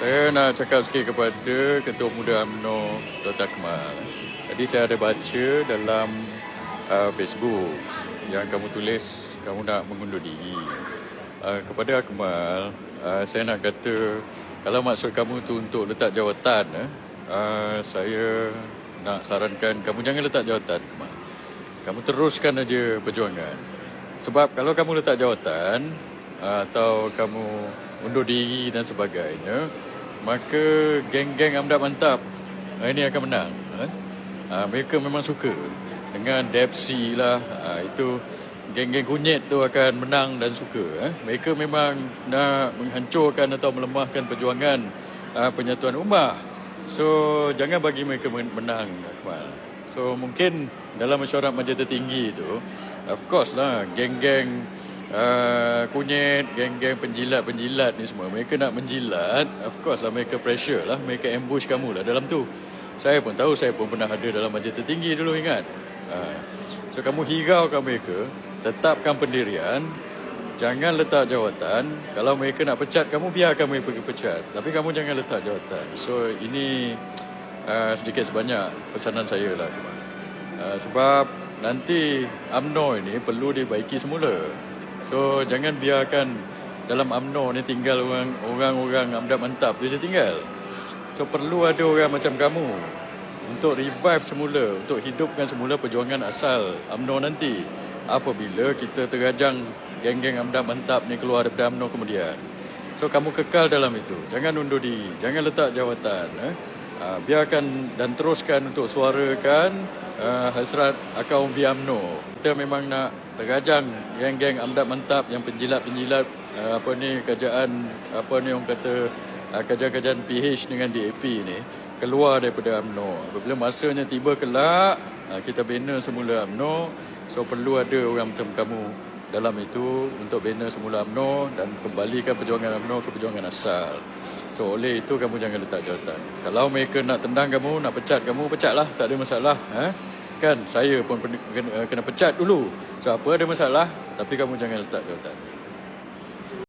Saya nak cakap sikit kepada Ketua Muda UMNO Dr. Akmal. Tadi saya ada baca dalam uh, Facebook yang kamu tulis kamu nak mengundur diri. Uh, kepada Akmal, uh, saya nak kata kalau maksud kamu tu untuk letak jawatan, eh, uh, saya nak sarankan kamu jangan letak jawatan. Akmal. Kamu teruskan aja perjuangan. Sebab kalau kamu letak jawatan uh, atau kamu undur diri dan sebagainya, maka geng-geng Amdap Mantap uh, ini akan menang. Eh? Uh, mereka memang suka dengan Depsi lah. Uh, itu geng-geng kunyit tu akan menang dan suka. Eh? Mereka memang nak menghancurkan atau melemahkan perjuangan uh, penyatuan ummah. So jangan bagi mereka menang, Akmal. So mungkin dalam mesyuarat majlis tertinggi itu, of course lah, geng-geng uh, kunyit, geng-geng penjilat-penjilat ni semua, mereka nak menjilat, of course lah mereka pressure lah, mereka ambush kamu lah dalam tu. Saya pun tahu, saya pun pernah ada dalam majlis tertinggi dulu ingat. Uh, so kamu hiraukan mereka, tetapkan pendirian, jangan letak jawatan. Kalau mereka nak pecat kamu, biarkan mereka pergi pecat. Tapi kamu jangan letak jawatan. So ini uh, sedikit sebanyak pesanan saya lah. Uh, sebab nanti UMNO ini perlu dibaiki semula. So jangan biarkan dalam UMNO ni tinggal orang orang amdap mantap je tinggal. So perlu ada orang macam kamu untuk revive semula, untuk hidupkan semula perjuangan asal UMNO nanti. Apabila kita terajang geng-geng amdap mantap ni keluar daripada UMNO kemudian. So kamu kekal dalam itu. Jangan undur diri, jangan letak jawatan. Eh? Uh, biarkan dan teruskan untuk suarakan uh, hasrat akaun Biamno. Kita memang nak terajang geng-geng amdap mantap yang penjilat-penjilat uh, apa ni kerajaan apa ni orang kata uh, kerajaan-kerajaan PH dengan DAP ni keluar daripada UMNO. Apabila masanya tiba kelak kita bina semula UMNO. So perlu ada orang macam kamu dalam itu untuk bina semula UMNO dan kembalikan perjuangan UMNO ke perjuangan asal. So oleh itu kamu jangan letak jawatan. Kalau mereka nak tendang kamu, nak pecat kamu, pecatlah. Tak ada masalah. Eh? Kan saya pun kena, kena pecat dulu. So apa ada masalah, tapi kamu jangan letak jawatan.